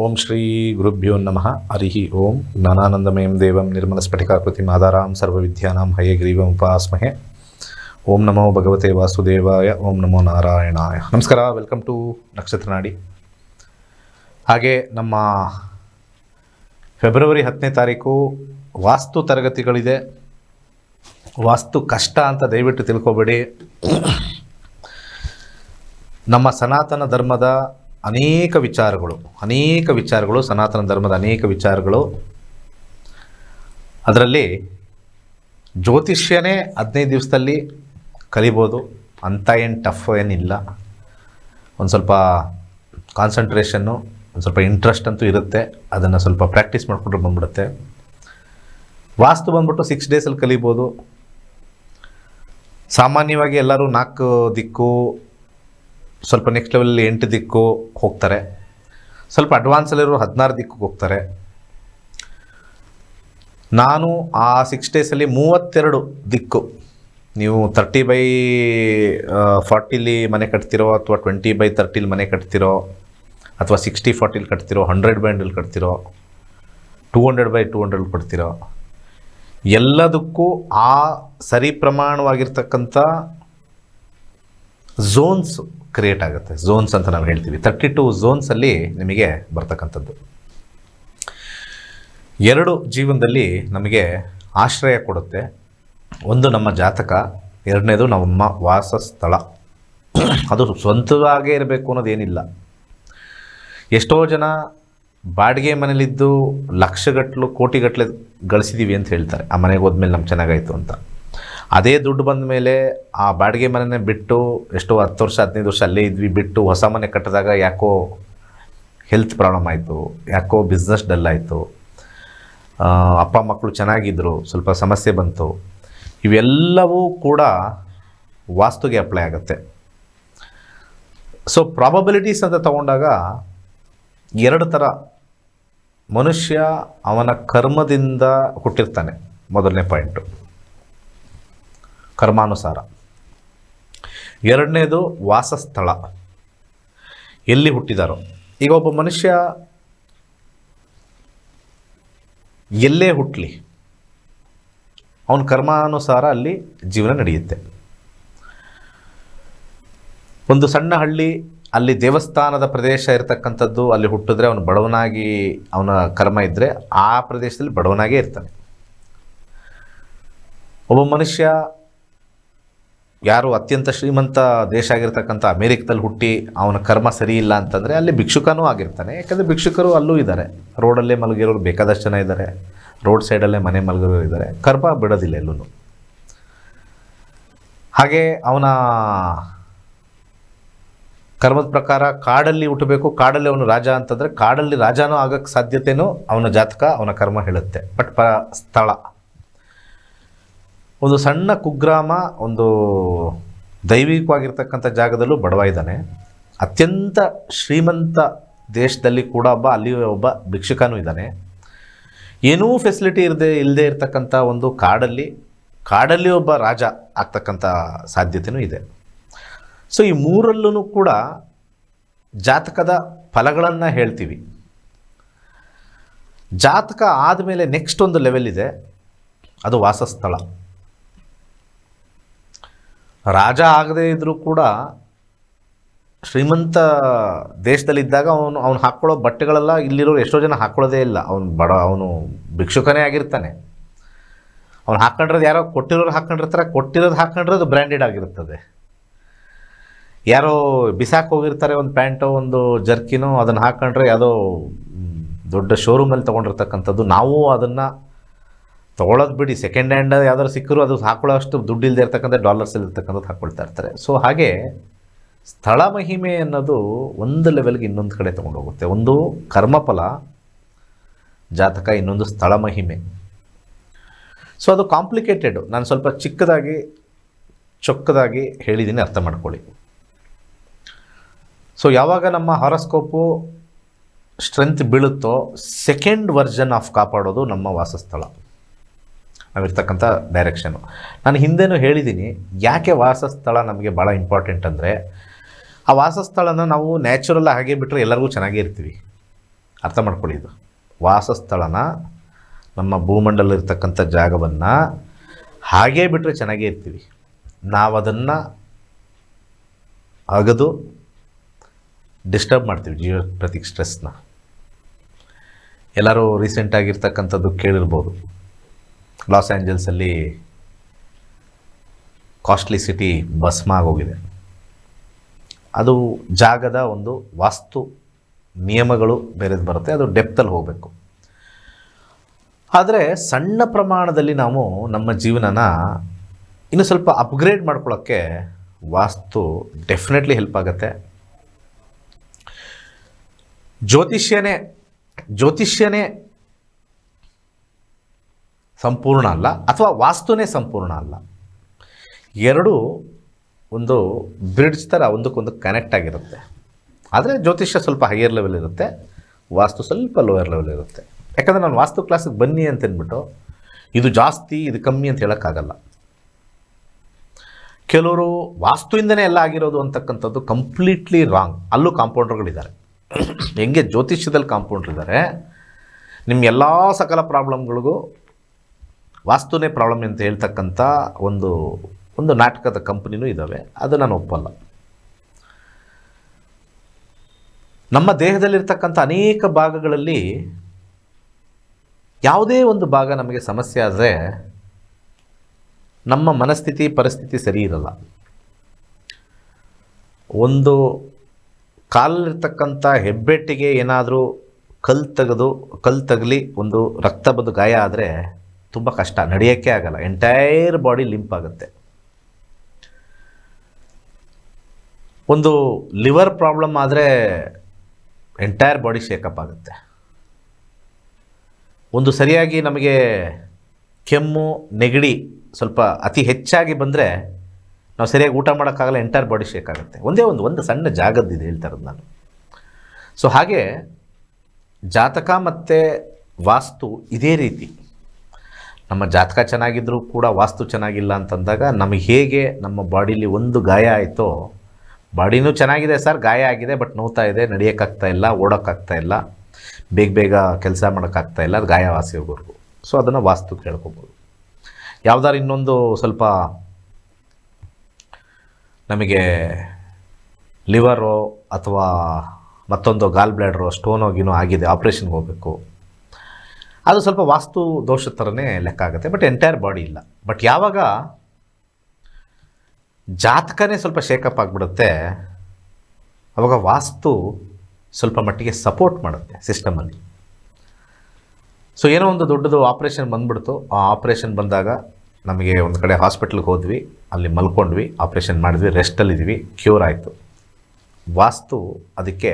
ಓಂ ಶ್ರೀ ಗುರುಭ್ಯೋ ನಮಃ. ಹರಿಹಿ ಓಂ. ಜ್ಞಾನಾನಂದಮಯಂ ದೇವಂ ನಿರ್ಮಲಸ್ಫಟಿಕಾಕೃತಿಂ ಆಧಾರಾಂ ಸರ್ವವಿದ್ಯಾನಾಂ ಹಯಗ್ರೀವಂ ಉಪಾಸ್ಮಹೆ. ಓಂ ನಮೋ ಭಗವತೆ ವಾಸುದೇವಾಯ. ಓಂ ನಮೋ ನಾರಾಯಣಾಯ. ನಮಸ್ಕಾರ, ವೆಲ್ಕಮ್ ಟು ನಕ್ಷತ್ರ ನಾಡಿ ಹಾಗೆ ನಮ್ಮ ಫೆಬ್ರವರಿ ಹತ್ತನೇ ತಾರೀಕು ವಾಸ್ತು ತರಗತಿಗಳಿದೆ. ವಾಸ್ತು ಕಷ್ಟ ಅಂತ ದಯವಿಟ್ಟು ತಿಳ್ಕೊಬೇಡಿ. ನಮ್ಮ ಸನಾತನ ಧರ್ಮದ ಅನೇಕ ವಿಚಾರಗಳು ಅನೇಕ ವಿಚಾರಗಳು, ಸನಾತನ ಧರ್ಮದ ಅನೇಕ ವಿಚಾರಗಳು. ಅದರಲ್ಲಿ ಜ್ಯೋತಿಷ್ಯನೇ ಹದಿನೈದು ದಿವಸದಲ್ಲಿ ಕಲಿಬೋದು. ಅಂತ ಏನು ಟಫ್ ಏನಿಲ್ಲ. ಒಂದು ಸ್ವಲ್ಪ ಕಾನ್ಸಂಟ್ರೇಷನ್ನು ಒಂದು ಸ್ವಲ್ಪ ಇಂಟ್ರೆಸ್ಟ್ ಅಂತೂ ಇರುತ್ತೆ. ಅದನ್ನು ಸ್ವಲ್ಪ ಪ್ರಾಕ್ಟೀಸ್ ಮಾಡಿಕೊಂಡ್ರೆ ಬಂದ್ಬಿಡುತ್ತೆ. ವಾಸ್ತು ಬಂದ್ಬಿಟ್ಟು ಸಿಕ್ಸ್ ಡೇಸಲ್ಲಿ ಕಲಿಬೋದು. ಸಾಮಾನ್ಯವಾಗಿ ಎಲ್ಲರೂ ನಾಲ್ಕು ದಿಕ್ಕು ಸ್ವಲ್ಪ ನೆಕ್ಸ್ಟ್ ಲೆವೆಲಲ್ಲಿ ಎಂಟು ದಿಕ್ಕು ಹೋಗ್ತಾರೆ. ಸ್ವಲ್ಪ ಅಡ್ವಾನ್ಸಲ್ಲಿರೋ ಹದಿನಾರು ದಿಕ್ಕಿಗೆ ಹೋಗ್ತಾರೆ. ನಾನು ಆ ಸಿಕ್ಸ್ ಡೇಸಲ್ಲಿ ಮೂವತ್ತೆರಡು ದಿಕ್ಕು, ನೀವು ತರ್ಟಿ ಬೈ ಫಾರ್ಟಿಲಿ ಮನೆ ಕಟ್ತಿರೋ ಅಥವಾ ಟ್ವೆಂಟಿ ಬೈ ತರ್ಟಿಲಿ ಮನೆ ಕಟ್ತಿರೋ ಅಥವಾ ಸಿಕ್ಸ್ಟಿ ಫಾರ್ಟಿಲಿ ಕಟ್ತಿರೋ hundred by hundred ಕಟ್ತಿರೋ two hundred by two hundred ಕೊಡ್ತಿರೋ, ಎಲ್ಲದಕ್ಕೂ ಆ ಸರಿ ಪ್ರಮಾಣವಾಗಿರ್ತಕ್ಕಂಥ ಝೋನ್ಸ್ ಕ್ರಿಯೇಟ್ ಆಗುತ್ತೆ. ಝೋನ್ಸ್ ಅಂತ ನಾವು ಹೇಳ್ತೀವಿ. ತರ್ಟಿ ಟು ಝೋನ್ಸಲ್ಲಿ ನಿಮಗೆ ಬರ್ತಕ್ಕಂಥದ್ದು. ಎರಡು ಜೀವನದಲ್ಲಿ ನಮಗೆ ಆಶ್ರಯ ಕೊಡುತ್ತೆ. ಒಂದು ನಮ್ಮ ಜಾತಕ, ಎರಡನೇದು ನಮ್ಮ ವಾಸ ಸ್ಥಳ ಅದು ಸ್ವಂತವಾಗೇ ಇರಬೇಕು ಅನ್ನೋದೇನಿಲ್ಲ ಎಷ್ಟೋ ಜನ ಬಾಡಿಗೆ ಮನೇಲಿದ್ದು ಲಕ್ಷಗಟ್ಟಲು, ಕೋಟಿಗಟ್ಟಲೆ ಗಳಿಸಿದ್ದೀವಿ ಅಂತ ಹೇಳ್ತಾರೆ. ಆ ಮನೆಗೆ ಹೋದ್ಮೇಲೆ ನಮ್ಗೆ ಚೆನ್ನಾಗಾಯಿತು ಅಂತ. ಅದೇ ದುಡ್ಡು ಬಂದ ಮೇಲೆ ಆ ಬಾಡಿಗೆ ಮನೆನೇ ಬಿಟ್ಟು ಎಷ್ಟು ಹತ್ತು ವರ್ಷ, ಹದಿನೈದು ವರ್ಷ ಅಲ್ಲೇ ಇದ್ವಿ, ಬಿಟ್ಟು ಹೊಸ ಮನೆ ಕಟ್ಟಿದಾಗ ಯಾಕೋ ಹೆಲ್ತ್ ಪ್ರಾಬ್ಲಮ್ ಆಯಿತು, ಯಾಕೋ ಬಿಸ್ನೆಸ್ ಡಲ್ ಆಯಿತು. ಅಪ್ಪ ಮಕ್ಕಳು ಚೆನ್ನಾಗಿದ್ದರು ಸ್ವಲ್ಪ ಸಮಸ್ಯೆ ಬಂತು. ಇವೆಲ್ಲವೂ ಕೂಡ ವಾಸ್ತುಗೆ ಅಪ್ಲೈ ಆಗುತ್ತೆ. ಸೊ ಪ್ರಾಬಬಿಲಿಟೀಸ್ ಅಂತ ತಗೊಂಡಾಗ ಎರಡು ಥರ ಮನುಷ್ಯ ಅವನ ಕರ್ಮದಿಂದ ಹುಟ್ಟಿರ್ತಾನೆ, ಮೊದಲನೇ ಪಾಯಿಂಟು ಕರ್ಮಾನುಸಾರ. ಎರಡನೇದು ವಾಸಸ್ಥಳ. ಎಲ್ಲಿ ಹುಟ್ಟಿದಾರೋ. ಈಗ ಒಬ್ಬ ಮನುಷ್ಯ ಎಲ್ಲೇ ಹುಟ್ಟಲಿ ಅವನ ಕರ್ಮಾನುಸಾರ ಅಲ್ಲಿ ಜೀವನ ನಡೆಯುತ್ತೆ. ಒಂದು ಸಣ್ಣ ಹಳ್ಳಿ, ಅಲ್ಲಿ ದೇವಸ್ಥಾನದ ಪ್ರದೇಶ ಇರತಕ್ಕಂಥದ್ದು, ಅಲ್ಲಿ ಹುಟ್ಟಿದ್ರೆ ಅವನು ಬಡವನಾಗಿ ಅವನ ಕರ್ಮ ಇದ್ದರೆ ಆ ಪ್ರದೇಶದಲ್ಲಿ ಬಡವನಾಗೇ ಇರ್ತಾನೆ. ಒಬ್ಬ ಮನುಷ್ಯ ಯಾರು ಅತ್ಯಂತ ಶ್ರೀಮಂತ ದೇಶ ಆಗಿರ್ತಕ್ಕಂಥ ಅಮೇರಿಕದಲ್ಲಿ ಹುಟ್ಟಿ ಅವನ ಕರ್ಮ ಸರಿ ಇಲ್ಲ ಅಂತಂದರೆ ಅಲ್ಲಿ ಭಿಕ್ಷುಕನೂ ಆಗಿರ್ತಾನೆ. ಯಾಕಂದರೆ ಭಿಕ್ಷುಕರು ಅಲ್ಲೂ ಇದ್ದಾರೆ. ರೋಡಲ್ಲೇ ಮಲಗಿರೋರು ಬೇಕಾದಷ್ಟು ಜನ ಇದ್ದಾರೆ. ರೋಡ್ ಸೈಡಲ್ಲೇ ಮನೆ ಮಲಗಿರೋರು ಇದ್ದಾರೆ. ಕರ್ಮ ಬಿಡೋದಿಲ್ಲ ಎಲ್ಲೂ ಹಾಗೆ ಅವನ ಕರ್ಮದ ಪ್ರಕಾರ ಕಾಡಲ್ಲಿ ಹುಟ್ಟಬೇಕು. ಕಾಡಲ್ಲಿ ಅವನು ರಾಜ ಅಂತಂದರೆ ಕಾಡಲ್ಲಿ ರಾಜನೂ ಆಗೋಕ್ಕೆ ಸಾಧ್ಯತೆಯೂ ಅವನ ಜಾತಕ ಅವನ ಕರ್ಮ ಹೇಳುತ್ತೆ. ಬಟ್ ಪ ಸ್ಥಳ. ಒಂದು ಸಣ್ಣ ಕುಗ್ರಾಮ, ಒಂದು ದೈವಿಕವಾಗಿರ್ತಕ್ಕಂಥ ಜಾಗದಲ್ಲೂ ಬಡವ ಇದ್ದಾನೆ. ಅತ್ಯಂತ ಶ್ರೀಮಂತ ದೇಶದಲ್ಲಿ ಕೂಡ ಒಬ್ಬ ಅಲ್ಲಿ ಒಬ್ಬ ಭಿಕ್ಷುಕನೂ ಇದ್ದಾನೆ. ಏನೂ ಫೆಸಿಲಿಟಿ ಇರದೆ ಇಲ್ಲದೆ ಇರತಕ್ಕಂಥ ಒಂದು ಕಾಡಲ್ಲಿ ಕಾಡಲ್ಲಿ ಒಬ್ಬ ರಾಜ ಆಗ್ತಕ್ಕಂಥ ಸಾಧ್ಯತೆಯೂ ಇದೆ. ಸೊ ಈ ಮೂರಲ್ಲೂ ಕೂಡ ಜಾತಕದ ಫಲಗಳನ್ನು ಹೇಳ್ತೀವಿ. ಜಾತಕ ಆದಮೇಲೆ ನೆಕ್ಸ್ಟ್ ಒಂದು ಲೆವೆಲ್ ಇದೆ. ಅದು ವಾಸಸ್ಥಳ. ರಾಜ ಆಗದೇ ಇದ್ದರೂ ಕೂಡ ಶ್ರೀಮಂತ ದೇಶದಲ್ಲಿದ್ದಾಗ ಅವನು ಅವನು ಹಾಕ್ಕೊಳ್ಳೋ ಬಟ್ಟೆಗಳೆಲ್ಲ ಇಲ್ಲಿರೋ ಎಷ್ಟೋ ಜನ ಹಾಕ್ಕೊಳ್ಳೋದೇ ಇಲ್ಲ. ಅವನು ಬಡ, ಅವನು ಭಿಕ್ಷುಕನೇ ಆಗಿರ್ತಾನೆ. ಅವ್ನು ಹಾಕ್ಕೊಂಡಿರೋದು ಯಾರೋ ಕೊಟ್ಟಿರೋರು ಹಾಕ್ಕೊಂಡಿರ್ತಾರೆ, ಕೊಟ್ಟಿರೋದು ಹಾಕ್ಕೊಂಡಿರೋದು ಬ್ರ್ಯಾಂಡೆಡ್ ಆಗಿರ್ತದೆ. ಯಾರೋ ಬಿಸಾಕ್ ಹೋಗಿರ್ತಾರೆ, ಒಂದು ಪ್ಯಾಂಟೋ, ಒಂದು ಜರ್ಕಿನೋ, ಅದನ್ನು ಹಾಕ್ಕೊಂಡ್ರೆ ಯಾವುದೋ ದೊಡ್ಡ ಶೋರೂಮಲ್ಲಿ ತೊಗೊಂಡಿರ್ತಕ್ಕಂಥದ್ದು. ನಾವು ಅದನ್ನು ತೊಗೊಳೋದು ಬಿಡಿ. ಸೆಕೆಂಡ್ ಹ್ಯಾಂಡ್ ಯಾವ್ದಾದ್ರು ಸಿಕ್ಕರೂ ಅದು ಹಾಕೊಳ್ಳೋ ಅಷ್ಟು ದುಡ್ಡು ಇಲ್ಲದೆ ಇರ್ತಕ್ಕಂಥ ಡಾಲರ್ಸ್ ಇರ್ತಕ್ಕಂಥದ್ದು ಹಾಕ್ಕೊಳ್ತಾ ಇರ್ತಾರೆ ಸೊ ಹಾಗೆ ಸ್ಥಳ ಮಹಿಮೆ ಅನ್ನೋದು ಒಂದು ಲೆವೆಲ್ಗೆ ಇನ್ನೊಂದು ಕಡೆ ತೊಗೊಂಡು ಹೋಗುತ್ತೆ ಒಂದು ಕರ್ಮಫಲ, ಜಾತಕ, ಇನ್ನೊಂದು ಸ್ಥಳ ಮಹಿಮೆ. ಸೊ ಅದು ಕಾಂಪ್ಲಿಕೇಟೆಡ್ ನಾನು ಸ್ವಲ್ಪ ಚಿಕ್ಕದಾಗಿ, ಚೊಕ್ಕದಾಗಿ ಹೇಳಿದ್ದೀನಿ ಅರ್ಥ ಮಾಡ್ಕೊಳ್ಳಿ. ಸೊ ಯಾವಾಗ ನಮ್ಮ ಹಾರಸ್ಕೋಪು ಸ್ಟ್ರೆಂತ್ ಬೀಳುತ್ತೋ ಸೆಕೆಂಡ್ ವರ್ಜನ್ ಆಫ್ ಕಾಪಾಡೋದು ನಮ್ಮ ವಾಸಸ್ಥಳ. ನಾವಿರ್ತಕ್ಕಂಥ ಡೈರೆಕ್ಷನು ನಾನು ಹಿಂದೆನೂ ಹೇಳಿದ್ದೀನಿ ಯಾಕೆ ವಾಸಸ್ಥಳ ನಮಗೆ ಭಾಳ ಇಂಪಾರ್ಟೆಂಟ್ ಅಂದರೆ, ಆ ವಾಸಸ್ಥಳನ ನಾವು ನ್ಯಾಚುರಲ್ ಹಾಗೆ ಬಿಟ್ಟರೆ ಎಲ್ಲರಿಗೂ ಚೆನ್ನಾಗೇ ಇರ್ತೀವಿ. ಅರ್ಥ ಮಾಡ್ಕೊಳ್ಳಿ ಇದು. ವಾಸಸ್ಥಳನ ನಮ್ಮ ಭೂಮಂಡಲ ಇರ್ತಕ್ಕಂಥ ಜಾಗವನ್ನು ಹಾಗೇ ಬಿಟ್ಟರೆ ಚೆನ್ನಾಗೇ ಇರ್ತೀವಿ. ನಾವು ಅದನ್ನು ಅಗದು ಡಿಸ್ಟರ್ಬ್ ಮಾಡ್ತೀವಿ ಜೀವ ಪ್ರತಿ ಸ್ಟ್ರೆಸ್ನ ಎಲ್ಲರೂ ರೀಸೆಂಟಾಗಿರ್ತಕ್ಕಂಥದ್ದು ಕೇಳಿರ್ಬೋದು. ಲಾಸ್ ಏಂಜಲ್ಸಲ್ಲಿ ಕಾಸ್ಟ್ಲಿ ಸಿಟಿ ಭಸ್ಮ ಆಗೋಗಿದೆ ಅದು ಜಾಗದ ಒಂದು ವಾಸ್ತು ನಿಯಮಗಳು ಬೇರೆದು ಬರುತ್ತೆ, ಅದು ಡೆಪ್ತಲ್ಲಿ ಹೋಗಬೇಕು. ಆದರೆ ಸಣ್ಣ ಪ್ರಮಾಣದಲ್ಲಿ ನಾವು ನಮ್ಮ ಜೀವನನ ಇನ್ನು ಸ್ವಲ್ಪ ಅಪ್ಗ್ರೇಡ್ ಮಾಡ್ಕೊಳ್ಳೋಕ್ಕೆ ವಾಸ್ತು ಡೆಫಿನೆಟ್ಲಿ ಹೆಲ್ಪ್ ಆಗುತ್ತೆ. ಜ್ಯೋತಿಷ್ಯನೇ ಜ್ಯೋತಿಷ್ಯನೇ ಸಂಪೂರ್ಣ ಅಲ್ಲ ಅಥವಾ ವಾಸ್ತುನೇ ಸಂಪೂರ್ಣ ಅಲ್ಲ. ಎರಡು ಒಂದು ಬ್ರಿಡ್ಜ್ ಥರ ಒಂದಕ್ಕೊಂದು ಕನೆಕ್ಟ್ ಆಗಿರುತ್ತೆ. ಆದರೆ ಜ್ಯೋತಿಷ್ಯ ಸ್ವಲ್ಪ ಹೈಯರ್ ಲೆವೆಲ್ ಇರುತ್ತೆ. ವಾಸ್ತು ಸ್ವಲ್ಪ ಲೋಯರ್ ಲೆವೆಲ್ ಇರುತ್ತೆ. ಯಾಕಂದರೆ ನಾನು ವಾಸ್ತು ಕ್ಲಾಸಿಗೆ ಬನ್ನಿ ಅಂತ ಅಂದ್ಬಿಟ್ಟು ಇದು ಜಾಸ್ತಿ, ಇದು ಕಮ್ಮಿ ಅಂತ ಹೇಳೋಕ್ಕಾಗಲ್ಲ. ಕೆಲವರು ವಾಸ್ತುವಿಂದನೇ ಎಲ್ಲ ಆಗಿರೋದು ಅಂತಕ್ಕಂಥದ್ದು ಕಂಪ್ಲೀಟ್ಲಿ ರಾಂಗ್ ಅಲ್ಲೂ ಕಾಂಪೌಂಡರ್ಗಳಿದ್ದಾರೆ ಹೆಂಗೆ ಜ್ಯೋತಿಷ್ಯದಲ್ಲಿ ಕಾಂಪೌಂಡ್ರ್ ಇದ್ದಾರೆ ನಿಮ್ಮ ಎಲ್ಲ ಸಕಲ ಪ್ರಾಬ್ಲಮ್ಗಳಿಗೂ ವಾಸ್ತುನೇ ಪ್ರಾಬ್ಲಮ್ ಅಂತ ಹೇಳ್ತಕ್ಕಂಥ ಒಂದು ಒಂದು ನಾಟಕದ ಕಂಪ್ನಿನೂ ಇದ್ದಾವೆ ಅದು ನಾನು ಒಪ್ಪಲ್ಲ. ನಮ್ಮ ದೇಹದಲ್ಲಿರ್ತಕ್ಕಂಥ ಅನೇಕ ಭಾಗಗಳಲ್ಲಿ ಯಾವುದೇ ಒಂದು ಭಾಗ ನಮಗೆ ಸಮಸ್ಯೆ ಆದರೆ ನಮ್ಮ ಮನಸ್ಥಿತಿ, ಪರಿಸ್ಥಿತಿ ಸರಿ ಇರಲ್ಲ. ಒಂದು ಕಾಲಲ್ಲಿರ್ತಕ್ಕಂಥ ಹೆಬ್ಬೆಟ್ಟಿಗೆ ಏನಾದರೂ ಕಲ್ ತೆಗೆದು ಕಲ್ ತಗಲಿ ಒಂದು ರಕ್ತ ಬಂದು ಗಾಯ ಆದರೆ ತುಂಬ ಕಷ್ಟ. ನಡೆಯೋಕ್ಕೆ ಆಗಲ್ಲ. ಎಂಟೈರ್ ಬಾಡಿ ಲಿಂಪ್ ಆಗುತ್ತೆ. ಒಂದು ಲಿವರ್ ಪ್ರಾಬ್ಲಮ್ ಆದರೆ ಎಂಟೈರ್ ಬಾಡಿ ಶೇಕಪ್ ಆಗುತ್ತೆ. ಒಂದು ಸರಿಯಾಗಿ ನಮಗೆ ಕೆಮ್ಮು, ನೆಗಡಿ ಸ್ವಲ್ಪ ಅತಿ ಹೆಚ್ಚಾಗಿ ಬಂದರೆ ನಾವು ಸರಿಯಾಗಿ ಊಟ ಮಾಡೋಕ್ಕಾಗಲ್ಲ ಎಂಟೈರ್ ಬಾಡಿ ಶೇಕ್ ಆಗುತ್ತೆ. ಒಂದೇ ಒಂದು ಒಂದು ಸಣ್ಣ ಜಾಗದ್ದಿದೆ ಹೇಳ್ತಾ ಇರೋದು ನಾನು. ಸೊ ಹಾಗೆ ಜಾತಕ ಮತ್ತು ವಾಸ್ತು ಇದೇ ರೀತಿ. ನಮ್ಮ ಜಾತಕ ಚೆನ್ನಾಗಿದ್ದರೂ ಕೂಡ ವಾಸ್ತು ಚೆನ್ನಾಗಿಲ್ಲ ಅಂತಂದಾಗ ನಮಗೆ ಹೇಗೆ ನಮ್ಮ ಬಾಡೀಲಿ ಒಂದು ಗಾಯ ಆಯಿತೋ, ಬಾಡಿನೂ ಚೆನ್ನಾಗಿದೆ ಸರ್, ಗಾಯ ಆಗಿದೆ, ಬಟ್ ನೋವ್ತಾ ಇದೆ, ನಡೆಯೋಕ್ಕಾಗ್ತಾ ಇಲ್ಲ, ಓಡೋಕ್ಕಾಗ್ತಾ ಇಲ್ಲ, ಬೇಗ ಬೇಗ ಕೆಲಸ ಮಾಡೋಕ್ಕಾಗ್ತಾ ಇಲ್ಲ, ಅದು ಗಾಯ ವಾಸಿ ಹೋಗೋರ್ಗು. ಸೊ ಅದನ್ನು ವಾಸ್ತು ಕೇಳ್ಕೊಬೋದು. ಯಾವ್ದಾರು ಇನ್ನೊಂದು ಸ್ವಲ್ಪ ನಮಗೆ ಲಿವರು ಅಥವಾ ಮತ್ತೊಂದು ಗಾಲ್ ಬ್ಲ್ಯಾಡ್ರು ಸ್ಟೋನೋ ಗಿನೋ ಆಗಿದೆ ಆಪ್ರೇಷನ್ಗೆ ಹೋಗಬೇಕು. ಅದು ಸ್ವಲ್ಪ ವಾಸ್ತು ದೋಷ ಥರನೇ ಲೆಕ್ಕ ಆಗುತ್ತೆ ಬಟ್ ಎಂಟೈರ್ ಬಾಡಿ ಇಲ್ಲ. ಬಟ್ ಯಾವಾಗ ಜಾತಕನೇ ಸ್ವಲ್ಪ ಶೇಕಪ್ ಆಗಿಬಿಡುತ್ತೆ, ಅವಾಗ ವಾಸ್ತು ಸ್ವಲ್ಪ ಮಟ್ಟಿಗೆ ಸಪೋರ್ಟ್ ಮಾಡುತ್ತೆ ಸಿಸ್ಟಮಲ್ಲಿ ಸೊ ಏನೋ ಒಂದು ದೊಡ್ಡದು ಆಪ್ರೇಷನ್ ಬಂದ್ಬಿಡ್ತು. ಆ ಆಪ್ರೇಷನ್ ಬಂದಾಗ ನಮಗೆ ಒಂದು ಕಡೆ ಹಾಸ್ಪಿಟ್ಲಿಗೆ ಹೋದ್ವಿ, ಅಲ್ಲಿ ಮಲ್ಕೊಂಡ್ವಿ ಆಪ್ರೇಷನ್ ಮಾಡಿದ್ವಿ ರೆಸ್ಟಲ್ಲಿದ್ವಿ ಕ್ಯೂರ್ ಆಯಿತು. ವಾಸ್ತು ಅದಕ್ಕೆ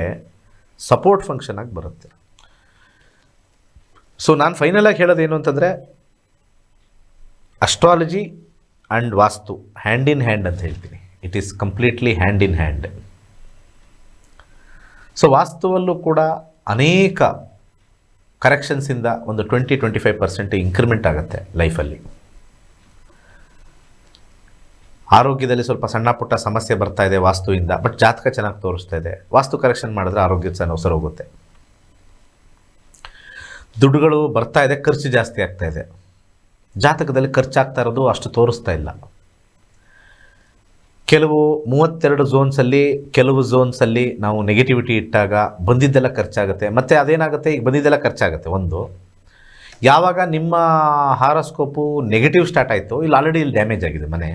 ಸಪೋರ್ಟ್ ಫಂಕ್ಷನ್ ಆಗಿ ಬರುತ್ತೆ. ಸೊ ನಾನು ಫೈನಲಾಗಿ ಹೇಳೋದೇನು ಅಂತಂದರೆ astrology and vastu hand in hand ಅಂತ ಹೇಳ್ತೀನಿ. It is completely hand in hand so ವಾಸ್ತುವಲ್ಲೂ ಕೂಡ ಅನೇಕ ಕರೆಕ್ಷನ್ಸಿಂದ ಒಂದು twenty twenty five percent increment ಆಗುತ್ತೆ ಲೈಫಲ್ಲಿ ಆರೋಗ್ಯದಲ್ಲಿ ಸ್ವಲ್ಪ ಸಣ್ಣ ಪುಟ್ಟ ಸಮಸ್ಯೆ ಬರ್ತಾ ಇದೆ ವಾಸ್ತುವಿಂದ ಬಟ್ ಜಾತಕ ಚೆನ್ನಾಗಿ ತೋರಿಸ್ತಾ ಇದೆ. ವಾಸ್ತು ಕರೆಕ್ಷನ್ ಮಾಡಿದ್ರೆ ಆರೋಗ್ಯ ಚೆನ್ನಾಗಿ ಹೋಗುತ್ತೆ. ದುಡ್ಡುಗಳು ಬರ್ತಾ ಇದೆ, ಖರ್ಚು ಜಾಸ್ತಿ ಆಗ್ತಾ ಇದೆ. ಜಾತಕದಲ್ಲಿ ಖರ್ಚಾಗ್ತಾ ಇರೋದು ಅಷ್ಟು ತೋರಿಸ್ತಾ ಇಲ್ಲ. ಕೆಲವು ಮೂವತ್ತೆರಡು ಝೋನ್ಸಲ್ಲಿ ಕೆಲವು ಝೋನ್ಸಲ್ಲಿ ನಾವು ನೆಗೆಟಿವಿಟಿ ಇಟ್ಟಾಗ ಬಂದಿದ್ದೆಲ್ಲ ಖರ್ಚಾಗುತ್ತೆ. ಮತ್ತು ಅದೇನಾಗುತ್ತೆ? ಈಗ ಬಂದಿದ್ದೆಲ್ಲ ಖರ್ಚಾಗುತ್ತೆ. ಒಂದು, ಯಾವಾಗ ನಿಮ್ಮ ಹಾರಸ್ಕೋಪು ನೆಗೆಟಿವ್ ಸ್ಟಾರ್ಟ್ ಆಯಿತು, ಇಲ್ಲಿ ಆಲ್ರೆಡಿ ಇಲ್ಲಿ ಡ್ಯಾಮೇಜ್ ಆಗಿದೆ ಮನೆ